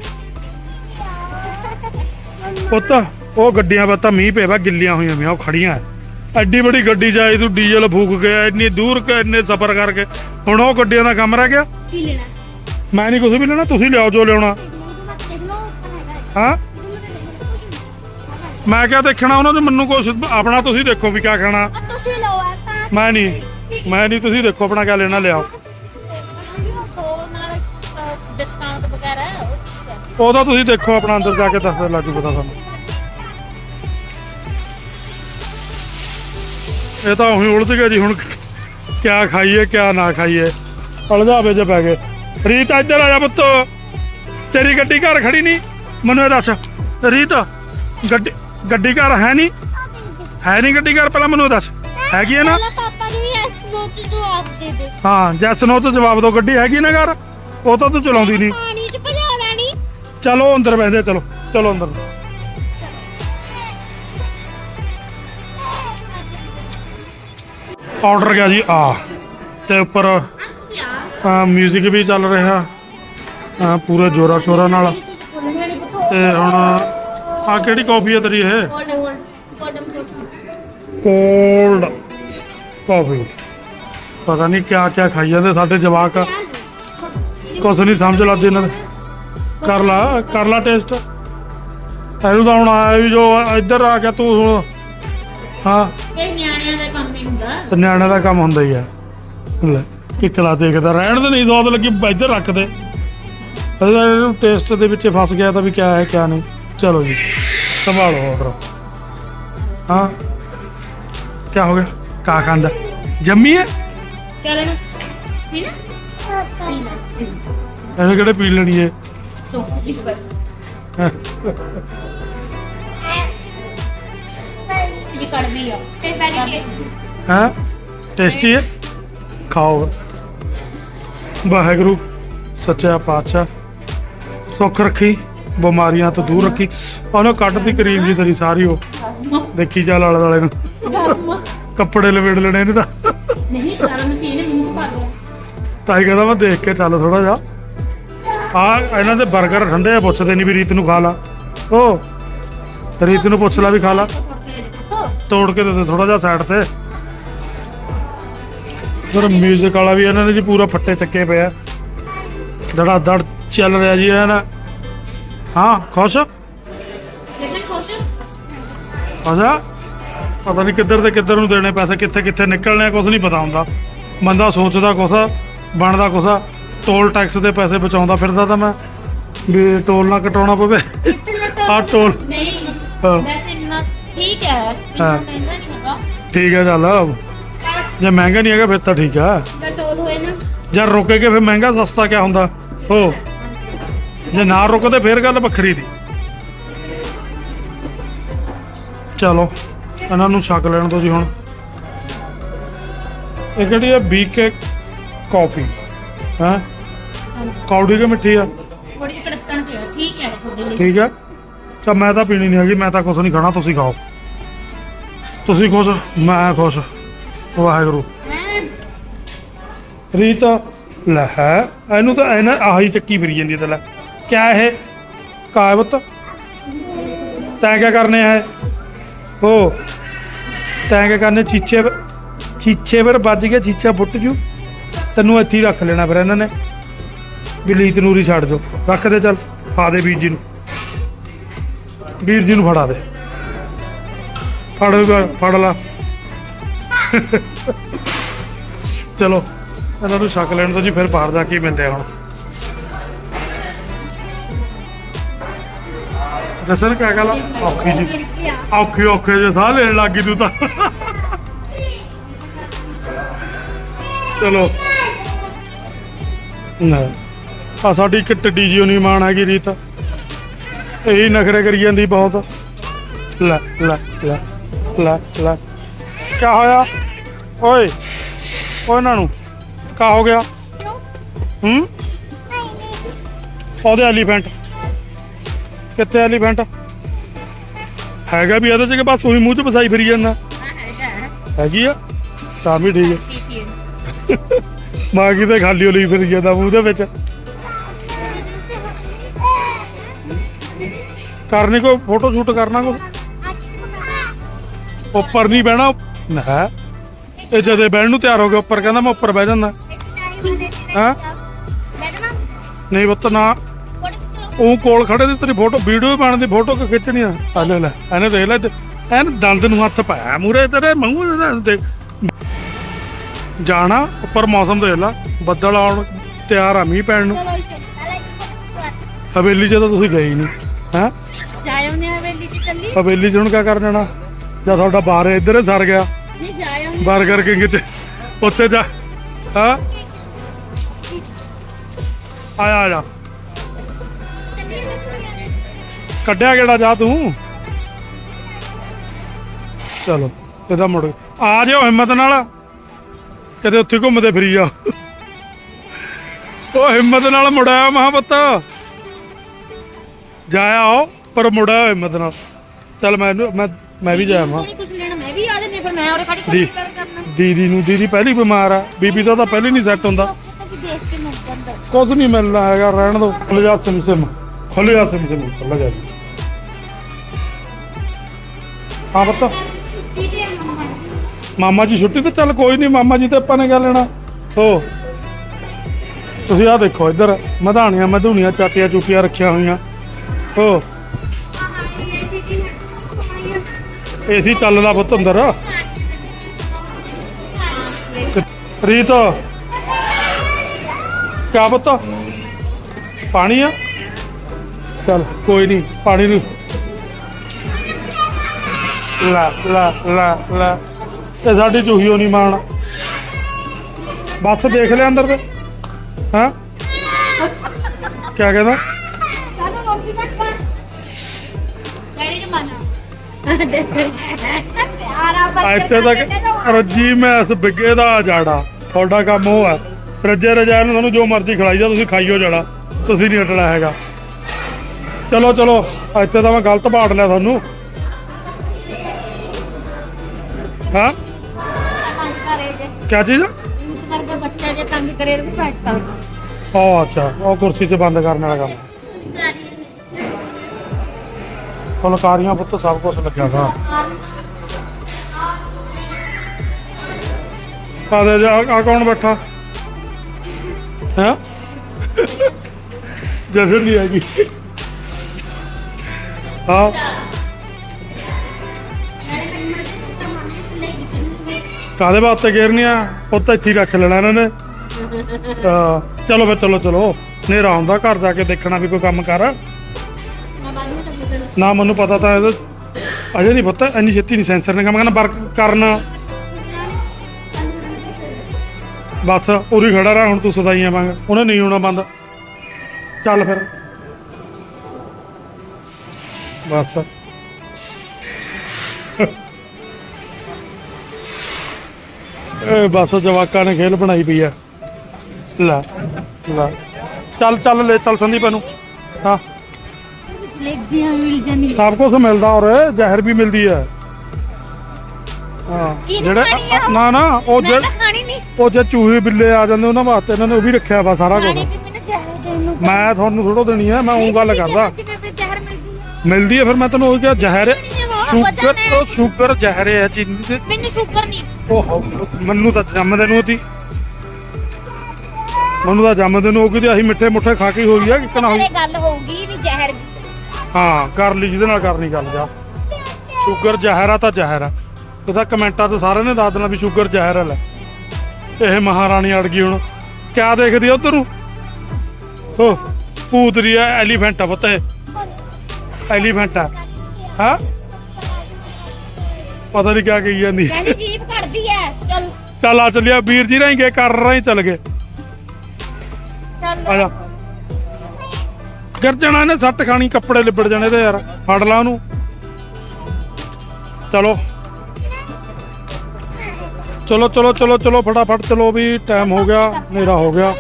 ਪੁੱਤ ਉਹ ਗੱਡੀਆਂ ਪਰ ਤਾਂ ਮੀਂਹ ਪਿਆ ਵਾ ਗਿੱਲੀਆਂ ਹੋਈਆਂ ਮੀਆਂ ਉਹ ਖੜੀਆਂ। ਐਡੀ ਬੜੀ ਗੱਡੀ ਜਾਈ ਤੂੰ ਡੀਜ਼ਲ ਫੂਕ ਕੇ ਇੰਨੀ ਦੂਰ ਕੇ ਇੰਨੇ ਸਫ਼ਰ ਕਰਕੇ। ਹੁਣ ਉਹ ਗੱਡੀਆਂ ਦਾ ਕੰਮ ਰਹਿ ਗਿਆ? ਕੀ ਲੈਣਾ? ਮੈਂ ਨਹੀਂ ਕੁਝ ਵੀ ਲੈਣਾ ਤੁਸੀਂ ਲਿਆਓ ਜੋ ਲਿਆਉਣਾ। ਹਾਂ? ਮੈਂ ਕਿਹਾ ਦੇਖਣਾ ਉਹਨਾਂ ਦੇ ਮੈਨੂੰ ਕੁਛ ਆਪਣਾ ਤੁਸੀਂ ਦੇਖੋ ਵੀ ਕਿਆ ਖਾਣਾ। ਤੁਸੀਂ ਲਓ ਆ ਤਾਂ ਮੈਂ ਨਹੀਂ ਮੈਂ ਨਹੀਂ, ਤੁਸੀਂ ਦੇਖੋ ਆਪਣਾ ਕਿਆ ਲੈਣਾ ਲਿਆਓ। ਉਹ ਨਾਲ ਡਿਸਕਾਊਂਟ ਵਗੈਰਾ ਉਹ ਚੀਜ਼ ਹੈ ਉਹਦਾ ਤੁਸੀਂ ਦੇਖੋ ਆਪਣਾ ਅੰਦਰ ਜਾ ਕੇ ਦੱਸ ਲੱਜੂ ਪਤਾ ਸਾਨੂੰ ਇਹ ਤਾਂ ਉਹੀ ਉਲਝ ਗਿਆ ਜੀ ਹੁਣ, ਕਿਆ ਖਾਈਏ, ਕਿਆ ਨਾ ਖਾਈਏ। ਅਲਝਾਵੇ ਜੇ ਪੈ ਗਏ। ਰੀਤ, ਇੱਧਰ ਆ ਜਾ ਪੁੱਤ। ਤੇਰੀ ਗੱਡੀ ਘਰ ਖੜੀ ਨਹੀਂ। ਮੈਨੂੰ ਇਹ ਦੱਸ, ਰੀਤ, ਗੱਡੀ ਗੱਡੀ ਘਰ ਹੈ ਨਹੀਂ? ਹੈ ਨਹੀਂ ਗੱਡੀ ਘਰ, ਪਹਿਲਾਂ ਮੈਨੂੰ ਇਹ ਦੱਸ। ਹੈਗੀ ਹੈ ਨਾ? ਪਹਿਲਾਂ ਪਾਪਾ ਨੂੰ ਵੀ ਇਸ ਨੋਟ ਜਵਾਬ ਦੇ ਦੇ। ਹਾਂ ਜੈਸ ਨੋ ਤੋਂ ਜਵਾਬ ਦਿਓ ਗੱਡੀ ਹੈਗੀ ਨਾ ਘਰ? ਉਹ ਤਾਂ ਤੂੰ ਚਲਾਉਂਦੀ ਨਹੀਂ। ਪਾਣੀ ਚ ਭਜਾ ਲੈਣੀ। ਚਲੋ ਅੰਦਰ ਬੈਠਦੇ ਚਲੋ ਚਲੋ ਅੰਦਰ। ਆਰਡਰ ਗਿਆ ਜੀ ਆ। ਤੇ ਉੱਪਰ ਮਿਊਜ਼ਿਕ ਵੀ ਚੱਲ ਰਿਹਾ। ਆ ਪੂਰੇ ਜੋਰਾ ਸ਼ੋਰਾ ਨਾਲ। ਤੇ ਹੁਣ ਆ ਕਿਹੜੀ ਕਾਫੀ ਹੈ ਤੇਰੀ ਇਹ? ਕੋਲਡ ਕਾਫੀ ਪਤਾ ਨਹੀਂ ਕਿਆ ਕਿਆ ਖਾਈ ਜਾਂਦੇ ਸਾਡੇ ਜਵਾਕ। ਕੁਛ ਨਹੀਂ ਸਮਝ ਲੱਗਦੀ ਇਹਨਾਂ ਦੇ। ਕਰ ਲਾ ਕਰ ਲਾ ਟੇਸਟ। ਇਹਨੂੰ ਤਾਂ ਹੁਣ ਆਇਆ ਵੀ ਜੋ ਇੱਧਰ ਆ ਕੇ ਤੂੰ ਹੁਣ। ਹਾਂ। ਇਹ ਨਿਆਣਿਆਂ ਦਾ ਕੰਮ ਹੀ ਹੁੰਦਾ। ਤੇ ਨਿਆਣਿਆਂ ਦਾ ਕੰਮ ਹੁੰਦਾ ਹੀ ਆ। ਲੈ ਕਿਕਲਾ ਦੇਖਦਾ ਰਹਿਣ ਦੇ ਨਹੀਂ ਸਵਾਦ ਲੱਗੀ ਇੱਧਰ ਰੱਖ ਦੇ। ਇਹਨੂੰ ਟੇਸਟ ਦੇ ਵਿੱਚ ਫਸ ਗਿਆ ਤਾਂ ਵੀ ਕਿਆ ਹੈ ਕਿਆ ਨਹੀਂ। ਚਲੋ ਜੀ ਸੰਭਾਲੋ ਆਰਡਰ ਹਾਂ। ਕਿਆ ਹੋ ਗਿਆ? ਕਾ ਖਾਂਦਾ ਜੰਮੀ ਹੈ? ਕਿਆ ਲੈਣਾ ਪੀਣਾ? ਇਹਨੇ ਕਿਹੜੇ ਪੀ ਲੈਣੀ ਹੈ? ਸੋ ਇੱਕ ਵਾਰ ਇਹ ਕੜਵੀ ਆ। ਤੇ ਵੈਰੀ ਟੇਸਟੀ ਹਾਂ? ਟੇਸਟੀ ਹੈ? ਖਾਓ। ਵਾਹਿਗੁਰੂ ਸੱਚਾ ਪਾਤਸ਼ਾਹ। ਸੁੱਖ ਰੱਖੀ। ਬਿਮਾਰੀਆਂ ਤੋਂ ਦੂਰ ਰੱਖੀ। ਉਹਨੇ ਕੱਟ ਦੀ ਕਰੀਮ ਜੀ ਤੇਰੀ ਸਾਰੀ ਉਹ। ਦੇਖੀ ਜਾ ਲਾਲ ਵਾਲੇ ਨੂੰ। ਕੱਪੜੇ ਲਵੇੜ ਲੈਣੇ ਇਹਨੇ ਤਾਂ। ਨਹੀਂ ਕਰਮ ਕਹਿੰਦਾ ਮੈਂ ਦੇਖ ਕੇ ਚੱਲ ਥੋੜਾ ਜਾ ਆ ਇਹਨਾਂ ਦੇ 버ਗਰ ਠੰਡੇ ਆ ਪੁੱਛਦੇ ਨਹੀਂ ਵੀ ਰੀਤ ਨੂੰ ਖਾ ਲਾ। ਉਹ ਰੀਤ ਨੂੰ ਪੁੱਛ ਲਾ ਵੀ ਖਾ ਲਾ। ਤੋੜ ਕੇ ਦੇ ਥੋੜਾ ਜਾ ਸਾਈਡ ਤੇ। ਸਰ ਮਿਊਜ਼ਿਕ ਵਾਲਾ ਵੀ ਇਹਨਾਂ ਨੇ ਜੀ ਪੂਰਾ ਫੱਟੇ ਚੱਕੇ ਪਿਆ। ਦੜਾ ਦੜ ਚੱਲ ਰਿਹਾ ਜੀ ਇਹਨਾਂ ਹਾਂ ਖੁਸ਼? ਅੱਛਾ ਪਤਾ ਨਹੀਂ ਕਿੱਧਰ ਤੇ ਕਿੱਧਰ ਨੂੰ ਦੇਣੇ ਪੈਸੇ ਕਿੱਥੇ ਕਿੱਥੇ ਨਿਕਲਣੇ ਆ ਕੁਝ ਨਹੀਂ ਪਤਾ ਹੁੰਦਾ। ਬੰਦਾ ਸੋਚਦਾ ਕੁਛ ਆ, ਬਣਦਾ ਕੁਛ ਆ। ਟੋਲ ਟੈਕਸ ਦੇ ਪੈਸੇ ਬਚਾਉਂਦਾ ਫਿਰਦਾ ਤਾਂ ਮੈਂ ਵੀ ਟੋਲ ਨਾ ਕਟਾਉਣਾ ਪਵੇ। ਆ ਟੋਲ ਨਹੀਂ ਹਾਂ, ਵੈਸੇ ਇੰਨਾ ਠੀਕ ਹੈ ਇੰਨਾ ਹਾਂ। ਮਹਿੰਗਾ ਨਹੀਂ ਹੈਗਾ। ਠੀਕ ਹੈ ਚੱਲ। ਜੇ ਮਹਿੰਗਾ ਨਹੀਂ ਹੈਗਾ ਫਿਰ ਤਾਂ ਠੀਕ ਆ ਦਾ ਟੋਲ ਹੋਏ ਨਾ। ਜੇ ਰੁਕੇਗੇ ਫਿਰ ਮਹਿੰਗਾ ਸਸਤਾ ਕਿਆ ਹੁੰਦਾ? ਹੋ। ਜੇ ਨਾ ਰੁਕਦੇ ਫਿਰ ਗੱਲ ਵੱਖਰੀ ਦੀ। ਚਲੋ ਇਹਨਾਂ ਨੂੰ ਛਕ ਲੈਣ ਦੋ ਜੀ ਹੁਣ। ਇਹ ਕਿਹੜੀ ਹੈ ਬੀਕੇ ਕਾਫੀ। ਹੈ? ਕੌੜੀ ਕਿ ਮਿੱਠੀ ਆ? ਥੋੜੀ ਜਿਹੀ ਕੜਕਣ ਤੇ ਠੀਕ ਹੈ ਤੁਹਾਡੇ ਲਈ। ਠੀਕ ਹੈ ਤਾਂ ਮੈਂ ਤਾਂ ਪੀਣੀ ਨਹੀਂ ਹੈਗੀ ਮੈਂ ਤਾਂ ਕੁਝ ਨਹੀਂ ਖਾਣਾ ਤੁਸੀਂ ਖਾਓ। ਤੁਸੀਂ ਖੁਸ਼ ਮੈਂ ਖੁਸ਼। ਵਾਹਿਗੁਰੂ। ਰੀਤ ਲੈ ਹੈ ਇਹਨੂੰ ਤਾਂ ਇਹਨਾਂ ਆਹੀ ਚੱਕੀ ਫਿਰੀ ਜਾਂਦੀ ਤੇ ਲੈ। ਕਿਆ ਇਹ? ਕਾਬਤ ਤੈਂ ਕਿਆ ਕਰਨੇ ਹੈ ਹੋ। ਤੈਂ ਕਿਆ ਕਰਨੇ? ਚੀਚੇ ਚੀਚੇ ਪਰ ਵੱਜ ਗਿਆ ਚੀਚਾ ਫੁੱਟ ਜੂ। ਤੈਨੂੰ ਇੱਥੇ ਹੀ ਰੱਖ ਲੈਣਾ ਫਿਰ ਇਹਨਾਂ ਨੇ। ਵੀ ਲੀਤ ਨੂਰੀ ਛੱਡ ਜੋ ਰੱਖ ਦੇ ਚੱਲ, ਫਾ ਦੇ ਵੀਰ ਜੀ ਨੂੰ। ਵੀਰ ਜੀ ਨੂੰ ਫੜਾ ਦੇ। ਫੜ ਫੜ ਲਾ। ਚਲੋ, ਇਹਨਾਂ ਨੂੰ ਛੱਕ ਲੈਣ ਤੋਂ ਜੀ, ਫਿਰ ਬਾਹਰ ਜਾ ਕੇ ਮਿਲਦੇ ਆ ਹੁਣ। ਦੱਸਣ ਕਿਆ ਗੱਲ? ਔਖੀ ਜੀ। ਔਖੇ ਔਖੇ ਜੇ ਸਾਹ ਲੈਣ ਲੱਗੀ ਤੂੰ ਤਾਂ। ਚਲੋ। ਨਾ। ਆ ਸਾਡੀ ਇੱਕ ਟੱਡੀ ਜੀ ਨਹੀਂ ਮਾਣ ਹੈਗੀ ਰੀਤ। ਇਹੀ ਨਖਰੇ ਕਰੀ ਜਾਂਦੀ ਬਹੁਤ। ਲੈ ਲੈ ਲੈ ਲੈ ਲੈ। ਕੀ ਹੋਇਆ? ਓਏ ਓਏ ਇਹਨਾਂ ਨੂੰ। ਕਾ ਹੋ ਗਿਆ? ਹੂੰ? ਉਹਦੇ ਐਲੀਫੈਂਟ ਕਿੱਥੇ ਐਲੀਫੈਂਟ ਹੈਗਾ ਵੀ ਇਹਦੇ ਚ ਕਿ ਬਸ ਉਹੀ ਮੂੰਹ ਚ ਫਸਾਈ ਫਿਰੀ ਜਾਂਦਾ? ਹੈਗੀ ਆ? ਤਾਂ ਵੀ ਠੀਕ ਹੈ ਮਾਂ ਕਿਤੇ ਖਾਲੀ ਹੋਲੀ ਫਿਰੀ ਜਾਂਦਾ ਮੂੰਹ ਦੇ ਵਿੱਚ। ਕਰਨੀ ਕੋਈ ਫੋਟੋ ਸ਼ੂਟ ਕਰਨਾ ਕੋਈ? ਉੱਪਰ ਨਹੀਂ ਬਹਿਣਾ। ਨਾ ਇਹ ਜਦੇ ਬਹਿਣ ਨੂੰ ਤਿਆਰ ਹੋ ਗਿਆ ਉੱਪਰ ਕਹਿੰਦਾ ਮੈਂ ਉੱਪਰ ਬਹਿ ਜਾਂਦਾ। ਹਾਂ? ਨਹੀਂ ਪੁੱਤ ਨਾ। ਉਹ ਕੋਲ ਖੜੇ ਨੇ ਤੇਰੀ ਫੋਟੋ ਵੀਡੀਓ ਬਣਨ ਦੀ ਫੋਟੋ ਕਿ ਖਿੱਚਣੀ ਆ? ਆ ਲੈ ਲੈ। ਇਹਨੇ ਦੇਖ ਲੈ ਐਨ ਦੰਦ ਨੂੰ ਹੱਥ ਪਾਇਆ ਮੂਰੇ ਤੇਰੇ ਮੂੰਹ ਇਹਦਾ ਦੇਖ। ਜਾਣਾ ਉੱਪਰ ਮੌਸਮ ਦੇਖ ਲੈ ਬੱਦਲ ਆਉਣ ਤਿਆਰ ਆ ਮੀਂਹ ਪੈਣ ਨੂੰ। ਹਵੇਲੀ 'ਚ ਤਾਂ ਤੁਸੀਂ ਗਏ ਨਹੀਂ ਹੈਂ? ਜਾਇਓ ਨੇ ਹਵੇਲੀ ਚ ਚੱਲੀ ਹਵੇਲੀ 'ਚ ਹੁਣ ਕਿਆ ਕਰ ਜਾਣਾ? ਜਾਂ ਤੁਹਾਡਾ ਬਾਹਰ ਇੱਧਰ ਹੀ ਸਰ ਗਿਆ। ਨਹੀਂ ਜਾਇਓ ਬਰਗਰ ਕਿੰਗ 'ਚ ਉੱਥੇ ਜਾ ਹਾਂ? ਆਇਆ ਆ ਜਾ ਕੱਢਿਆ ਕਿਹੜਾ ਜਾ ਤੂੰ? ਚਲੋ ਇਹਦਾ ਮੁੜ ਆ ਜਿਓ ਹਿੰਮਤ ਨਾਲ। ਕਦੇ ਉੱਥੇ ਘੁੰਮਦੇ ਫਰੀ ਜਾ। ਉਹ ਹਿੰਮਤ ਨਾਲ ਮੁੜਿਆ ਮਹਾਪਤ। ਜਾਇਆ ਆਓ ਪਰ ਮੁੜਿਆ ਹਿੰਮਤ ਨਾਲ। ਚੱਲ ਮੈਂ ਮੈਂ ਮੈਂ ਵੀ ਜਾਇਆ ਮਾਂ ਕੁਝ ਲੈਣਾ ਮੈਂ ਵੀ ਆ ਜੰਨੇ ਫਿਰ ਮੈਂ ਉਹਦੇ ਖੜੀ ਕਰ ਕਰਨਾ। ਦੀਦੀ ਨੂੰ ਦੀਦੀ ਪਹਿਲੀ ਬਿਮਾਰ ਆ। ਬੀਬੀ ਦਾ ਤਾਂ ਪਹਿਲੇ ਨਹੀਂ ਸੈੱਟ ਹੁੰਦਾ। ਕੁਝ ਨਹੀਂ ਮਿਲਣਾ ਹੈਗਾ ਰਹਿਣ ਦੋ। ਖੁੱਲ ਜਾ ਸਿਮ ਸਿਮ ਖੁੱਲ ਜਾ ਸਿਮ ਸਿਮ ਖੁੱਲ ਜਾ ਹਾਂ ਪੁੱਤ। ਮਾਮਾ ਜੀ ਛੁੱਟੀ ਤੇ ਚੱਲ ਕੋਈ ਨਹੀਂ, ਮਾਮਾ ਜੀ ਤੇ ਆਪਾਂ ਨੇ ਗੱਲ ਲੈਣਾ? ਹੋ। ਤੁਸੀਂ ਆ ਦੇਖੋ ਇੱਧਰ, ਮਧਾਣੀਆਂ, ਮਧੂਣੀਆਂ, ਚਾਟੀਆਂ ਚੂਟੀਆਂ ਰੱਖੀਆਂ ਹੋਈਆਂ। ਹੋ। ਏਸੀ ਚੱਲਦਾ ਪੁੱਤ ਅੰਦਰ। ਰੀਤ। ਕਿਆ ਪੁੱਤ? ਪਾਣੀ ਆ? ਚੱਲ ਕੋਈ ਨਹੀਂ ਪਾਣੀ ਨੂੰ। ਲਾ ਲਾ ਲਾ ਲਾ। ਤੇ ਸਾਡੀ ਚੂਹੀਓ ਨਹੀਂ ਮਾਣ। ਬਸ ਦੇਖ ਲਿਆ ਅੰਦਰ ਤੇ। ਹਾਂ? ਕਿਆ ਕਹਿੰਦਾ? ਡੈਡੀ ਦੇ ਮਾਨਾ। ਇੱਥੇ ਤੱਕ ਰੱਜੀ ਮੈਸ ਬਿੱਗੇ ਦਾ ਜਾੜਾ। ਤੁਹਾਡਾ ਕੰਮ ਉਹ ਹੈ। ਰੱਜੇ ਰਜਾ ਨੂੰ ਤੁਹਾਨੂੰ ਜੋ ਮਰਜ਼ੀ ਖਿਲਾਈ ਜਾ ਤੁਸੀਂ ਖਾਈਓ ਜਾੜਾ। ਤੁਸੀਂ ਨਹੀਂ ਹਟਣਾ ਹੈਗਾ। ਚਲੋ ਚਲੋ, ਇੱਥੇ ਤਾਂ ਮੈਂ ਗਲਤ ਬਾੜ ਲਿਆ ਤੁਹਾਨੂੰ। ਹਾਂ? ਤੰਗ ਕਰੇ ਜੇ ਕਿਆ ਚੀਜ਼? ਉਸ ਕਰਕੇ ਬੱਚਾ ਜੇ ਤੰਗ ਕਰੇ ਤਾਂ ਬੈਠ ਸਕਦਾ ਉਹ ਅੱਛਾ ਉਹ ਕੁਰਸੀ ਤੇ ਬੰਦ ਕਰਨ ਵਾਲਾ ਕੰਮ। ਫੁਲਕਾਰੀਆਂ ਪੁੱਤ ਸਭ ਕੁਝ ਲੱਗਿਆ ਵਾ ਆ ਦੇ ਜਾ, ਆ ਕੌਣ ਬੈਠਾ? ਹੈ? ਜਸ਼ਨ ਨਹੀਂ ਹੈਗੀ। ਹਾਂ। ਕਾਦੇ ਵਾਸਤੇ ਗੇਰਨੀ ਆ? ਉਹ ਤਾਂ ਇੱਥੇ ਹੀ ਰੱਖ ਲੈਣਾ ਇਹਨਾਂ ਨੇ। ਹਾਂ, ਚਲੋ ਫਿਰ ਚਲੋ ਚਲੋ। ਹਨੇਰਾ ਹੁੰਦਾ ਘਰ ਜਾ ਕੇ ਦੇਖਣਾ ਵੀ ਕੋਈ ਕੰਮ ਕਰ। ਨਾ ਮੈਨੂੰ ਪਤਾ ਤਾਂ ਇਹਦਾ ਅਜੇ ਨਹੀਂ ਪਤਾ ਇੰਨੀ ਛੇਤੀ ਨਹੀਂ ਸੈਂਸਰ ਨੇ ਕੰਮ ਕਰਨਾ ਵਰਕ ਕਰਨਾ। ਬਸ ਉਰੀ ਖੜਾ ਰਹਾ ਹੁਣ ਤੂੰ ਸਦਾਈਆਂ ਵਾਂਗ। ਉਹਨੇ ਨਹੀਂ ਹੋਣਾ ਬੰਦ। ਚੱਲ ਫਿਰ। ਬਸ। ਇਹ ਬਸ ਜਵਾਕਾਂ ਨੇ ਖੇਲ ਬਣਾਈ ਪਈ ਆ। ਲੈ ਲੈ। ਚੱਲ ਚੱਲ ਲੈ ਚੱਲ ਸੰਦੀਪ ਨੂੰ ਹਾਂ। ਲੈਗੀਆਂ ਮਿਲ ਜਾਂਦੀ ਸਭ ਕੁਝ ਮਿਲਦਾ ਔਰ ਜ਼ਹਿਰ ਵੀ ਮਿਲਦੀ ਹੈ ਹਾਂ ਜਿਹੜੇ ਆ? ਨਾ ਨਾ ਉਹ ਜੇ ਉਹ ਜੇ ਚੂਹੇ ਬਿੱਲੇ ਆ ਜਾਂਦੇ ਉਹਨਾਂ ਵਾਸਤੇ ਇਹਨਾਂ ਨੇ ਉਹ ਵੀ ਰੱਖਿਆ ਵਾ ਸਾਰਾ ਕੁਝ ਮੈਂ ਤੁਹਾਨੂੰ ਥੋੜੋ ਦੇਣੀ ਹੈ ਮੈਂ ਉਹ ਗੱਲ ਕਰਦਾ। ਮਿਲਦੀ ਹੈ ਫਿਰ ਮੈਂ ਤੈਨੂੰ ਉਹ ਕਿਹਾ ਜ਼ਹਿਰ ਸ਼ੂਗਰ ਉਹ ਸ਼ੂਗਰ ਜ਼ਹਿਰ ਹੈ ਚੀਨੀ ਦੇ। ਮੈਨੂੰ ਸ਼ੂਗਰ ਨਹੀਂ। ਉਹ ਮੈਨੂੰ ਤਾਂ ਜੰਮਦੇ ਨੂੰ હતી ਮੈਨੂੰ ਤਾਂ ਜੰਮਦੇ ਨੂੰ ਉਹ ਕਿਤੇ ਅਸੀਂ ਮਿੱਠੇ ਮੁੱਠੇ ਖਾ ਕੇ ਹੋਈ ਆ ਕਿ ਕਨਾ ਹੋਈ। ਗੱਲ ਹੋਊਗੀ ਵੀ ਜ਼ਹਿਰ ਹਾਂ ਕਰ ਲਈ ਜਿਹਦੇ ਨਾਲ ਕਰਨੀ ਗੱਲ ਜਾ। ਸ਼ੂਗਰ ਜ਼ਹਿਰ ਆ ਤਾਂ ਜ਼ਹਿਰ ਆ। ਇਹਦਾ ਕਮੈਂਟਾਂ 'ਚ ਸਾਰਿਆਂ ਨੇ ਦੱਸ ਦੇਣਾ ਵੀ ਸ਼ੂਗਰ ਜ਼ਹਿਰ ਆ ਲੈ। ਇਹ ਮਹਾਰਾਣੀ ਅੜ ਗਈ ਹੁਣ। ਕਿਆ ਦੇਖਦੀ ਆ ਉਧਰ? ਨੂੰ ਓ ਭੂਤਰੀ ਆ ਐਲੀਫੈਂਟ ਆ ਪੁੱਤ ਇਹ। ਐਲੀਫੈਂਟ ਆ। ਹਾਂ? ਪਤਾ ਨਹੀਂ ਕਿਆ ਕਹੀ ਜਾਂਦੀ। ਕਹਿੰਦੀ ਹੈ ਚੱਲ। ਚੱਲ ਆ ਚੱਲਿਆ ਵੀਰ ਜੀ ਰਹੀ ਗਏ ਕਰ ਰਹੇ ਚੱਲ ਗਏ। ਚੱਲ। ਆ ਜਾ। ਗਿਰ ਜਾਣਾ ਨੇ ਸੱਟ ਖਾਣੀ ਕੱਪੜੇ ਲਿਬੜ ਜਾਣੇ ਤੇ ਯਾਰ। ਫੜ ਲਾ ਉਹਨੂੰ। ਚਲੋ। ਚਲੋ ਚਲੋ ਚਲੋ ਚਲੋ ਫਟਾਫਟ ਚਲੋ ਵੀ ਟਾਈਮ ਹੋ ਗਿਆ ਹਨੇਰਾ ਹੋ ਗਿਆ।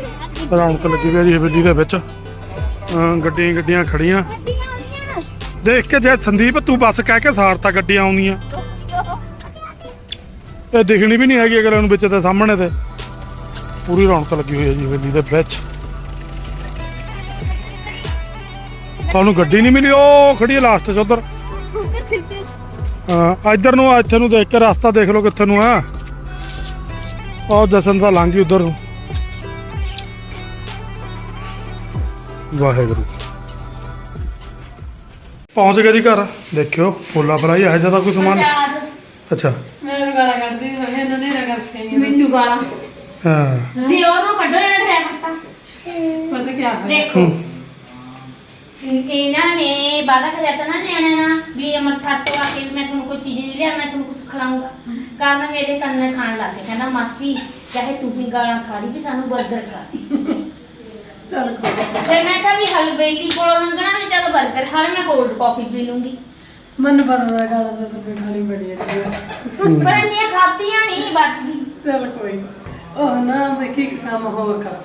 ਰੌਣਕ ਲੱਗੀ ਹੋਈ ਹੈ ਜੀ ਹਵੇਲੀ ਦੇ ਵਿੱਚ। ਗੱਡੀਆਂ ਗੱਡੀਆਂ ਖੜੀਆਂ। ਦੇਖ ਕੇ ਜੇ ਸੰਦੀਪ ਤੂੰ ਬੱਸ ਕਹਿ ਕੇ ਸਾਰਤਾ ਗੱਡੀਆਂ ਆਉਂਦੀਆਂ। ਇਹ ਦਿਖਣੀ ਵੀ ਨਹੀਂ ਹੈਗੀ ਅਗਲੇ ਨੂੰ ਵਿੱਚ ਤੇ ਸਾਹਮਣੇ ਤੇ। ਪੂਰੀ ਰੌਣਕ ਲੱਗੀ ਹੋਈ ਹੈ ਜੀ ਹਵੇਲੀ ਦੇ ਵਿੱਚ। ਤੁਹਾਨੂੰ ਗੱਡੀ ਨਹੀਂ ਮਿਲੀ ਉਹ ਖੜੀ ਹੈ ਲਾਸਟ 'ਚ ਉਧਰ। ਹਾਂ ਇੱਧਰ ਨੂੰ ਆ, ਇੱਥੇ ਨੂੰ ਦੇਖ ਕੇ ਰਸਤਾ ਦੇਖ ਲਓ ਕਿੱਥੇ ਨੂੰ ਆ। ਉਹ ਜਸਨ ਦਾ ਲੰਘ ਗਈ ਉਧਰ ਨੂੰ। ਵਾਹਿਗੁਰੂ। ਪਹੁੰਚ ਗਏ ਜੀ ਘਰ। ਦੇਖਿਓ ਫੁੱਲਾ ਫਲਾਈ ਹੈ ਜ਼ਿਆਦਾ ਕੋਈ ਸਮਾਨ ਅੱਛਾ। ਮੈਨੂੰ ਗਾਲਾਂ ਕੱਢਦੀ ਸੀ, ਮੈਂ ਕਿਹਾ ਇਹਨਾਂ ਨੇ ਨਾ ਕਰਕੇ ਆਈਆਂ। ਮੈਨੂੰ ਗਾਲਾਂ। ਹਾਂ। ਤੇ ਉਹਨੂੰ ਕੱਢੋ ਇਹਨਾਂ ਡਰਾਈਵਰ ਤਾਂ ਪਤਾ। ਕੀ ਹੋਇਆ ਦੇਖੋ। ਹੂੰ। ਇਹਨਾਂ ਨੇ ਵਾਦਾ ਕਰਿਆ ਤਾਂ ਨਾ ਨਿਆਣਿਆਂ ਨਾਲ ਵੀ ਅੰਮ੍ਰਿਤਸਰ ਤੋਂ ਆ ਕੇ ਮੈਂ ਤੁਹਾਨੂੰ ਕੋਈ ਚੀਜ਼ ਨਹੀਂ ਲਿਆ ਮੈਂ ਤੁਹਾਨੂੰ ਕੁਝ ਖਿਲਾਉਂਗਾ ਕਾਰਨ ਮੇਰੇ ਕੰਨ ਖਾਣ ਲੱਗ ਕਹਿੰਦਾ ਮਾਸੀ ਚਾਹੇ ਤੂੰ ਵੀ ਗਾਲਾਂ ਖਾ ਲਈ ਵੀ ਸਾਨੂੰ 버ਗਰ ਖਿਲਾ ਦੇ। ਚੱਲ ਨੀ। ਫਿਰ ਮੈਂ ਕਿਹਾ ਵੀ ਹਲਵੇਲੀ ਕੋਲੋਂ 버ਗਰ ਖਾ ਲੈ ਮੈਂ ਕੋਲਡ ਕਾਫੀ ਪੀ ਲੂੰਗੀ। ਮੈਨੂੰ ਪਤਾ ਦਾ ਗਾਲਾਂ ਦਾ ਤਾਂ ਖਾਣੀ ਬੜੀ ਹੈ ਪਰ ਇੰਨੀਆਂ ਖਾਤੀਆਂ ਨਹੀਂ ਬਚ ਗਈ। ਚੱਲ ਕੋਈ ਨੀ। ਉਹ ਨਾ ਮੈਂ ਕੀ ਕੰਮ ਹੋਰ ਕਰ।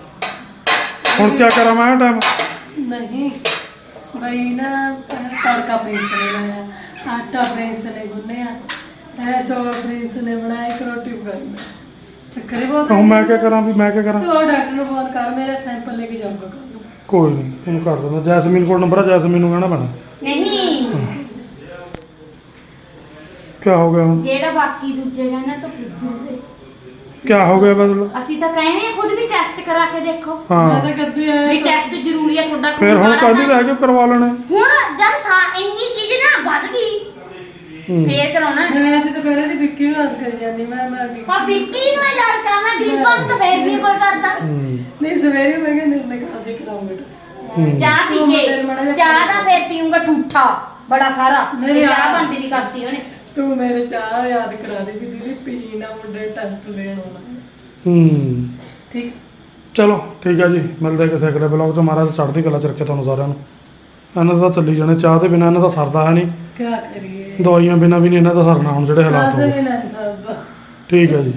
ਹੁਣ ਕੀ ਕਰਾਂ ਮੈਂ ਟਾਈਮ ਨਹੀਂ ਬਈ ਨਾ ਤੜਕਾ ਪ੍ਰਿੰਸ ਨੇ ਬਣਾਇਆ। ਆਟਾ ਪ੍ਰਿੰਸ ਨੇ ਗੁੰਨਿਆ। ਹੈ ਚੌਲ ਪ੍ਰਿੰਸ ਨੇ ਬਣਾਇਆ ਇੱਕ ਰੋਟੀ ਪਕਾਈ ਚੱਕਰੇ ਬਹੁਤ ਹੁਣ ਮੈਂ ਕੀ ਕਰਾਂ ਵੀ ਮੈਂ ਕੀ ਕਰਾਂ? ਤੂੰ ਉਹ ਡਾਕਟਰ ਨੂੰ ਫੋਨ ਕਰ ਮੇਰਾ ਸੈਂਪਲ ਲੈ ਕੇ ਜਾਊਗਾ। ਕੋਈ ਨਹੀਂ ਉਹਨੂੰ ਕਰ ਦਿੰਦਾ। ਜੈਸਮੀਨ ਕੋਲ ਨੰਬਰ ਆ ਜੈਸਮੀਨ ਨੂੰ ਕਹਿਣਾ ਪੈਣਾ। ਨਹੀਂ। ਕੀ ਹੋ ਗਿਆ ਹੁਣ? ਜਿਹੜਾ ਬਾਕੀ ਦੂਜੇ ਕਹਿੰਦਾ ਤਾਂ ਪੁੱਜੂਗੇ ਕੀ ਹੋ ਗਿਆ ਬਦਲ ਅਸੀਂ ਤਾਂ ਕਹਿੰਦੇ ਹਾਂ ਖੁਦ ਵੀ ਟੈਸਟ ਕਰਾ ਕੇ ਦੇਖੋ। ਮੈਂ ਹਾਂ ਤਾਂ ਕਰਦੀ ਵੀ ਆ ਟੈਸਟ ਜ਼ਰੂਰੀ ਹੈ ਤੁਹਾਡਾ ਫਿਰ ਹੁਣ ਕਹਿੰਦੀ ਰਹਿ ਕੇ ਕਰਵਾ ਲੈਣੇ? ਹੁਣ ਜਦ ਸਾ ਇੰਨੀ ਚੀਜ਼ ਨਾ ਵੱਧ ਗਈ। ਫੇਰ ਕਰਾਉਣਾ? ਮੈਂ ਅੱਜ ਤਾਂ ਪਹਿਲੇ ਦੀ ਵਿੱਕੀ ਨੂੰ ਯਾਦ ਕਰੀ ਜਾਂਦੀ ਮੈਂ ਮੈਂ ਵਿੱਕੀ ਪਰ ਵਿੱਕੀ ਨੂੰ ਯਾਦ ਕਰਨਾ ਗਰੀਬਾਂ ਨੂੰ ਤਾਂ ਫੇਰ ਵੀ ਨੀ ਕੋਈ ਕਰਦਾ। ਨਹੀਂ ਸਵੇਰੇ ਮੈਂ ਕਿਹਾ ਨਿਰਣੇ ਕਾਲ ਜੀ ਕਰਾਉਂਗੇ ਟੈਸਟ। ਚਾਹ ਪੀ ਕੇ ਚਾਹ ਦਾ ਫੇਰ ਪੀਊਂਗਾ ਠੂਠਾ ਬੜਾ ਸਾਰਾ। ਤੇ ਚਾਹ। ਬੰਦ ਵੀ ਕਰਤੀ ਉਹਨੇ। ਤੂੰ ਮੇਰੇ ਚਾਹ ਯਾਦ ਕਰਾ ਦੇ ਵੀ ਦੀਦੀ ਪੀ ਨਾ ਮੁੰਡੇ ਟੈਸਟ ਲੈਣ ਆਉਣਾ। ਹੂੰ। ਠੀਕ। ਚਲੋ ਠੀਕ ਹੈ ਜੀ। ਮਿਲਦੇ ਕਿਸੇ ਅਗਲੇ ਬਲੌਗ 'ਚ। ਮਹਾਰਾਜ ਚੜ੍ਹਦੀ ਕਲਾ ਚ ਰੱਖੇ ਤੁਹਾਨੂੰ ਸਾਰਿਆਂ ਨੂੰ। ਇਹਨਾਂ ਦਾ ਚੱਲੀ ਜਾਣੇ ਚਾਹ ਦੇ ਬਿਨਾਂ ਇਹਨਾਂ ਦਾ ਸਰਦਾ ਹੈ ਨਹੀਂ। ਕੀ ਕਰੀਏ। ਦਵਾਈਆਂ ਬਿਨਾਂ ਵੀ ਨਹੀਂ ਇਹਨਾਂ ਦਾ ਸਰਨਾ ਹੁਣ ਜਿਹੜੇ ਹਾਲਾਤ ਹੋ ਕਾਸੇ ਗਏ ਵੀ ਠੀਕ ਹੈ ਜੀ।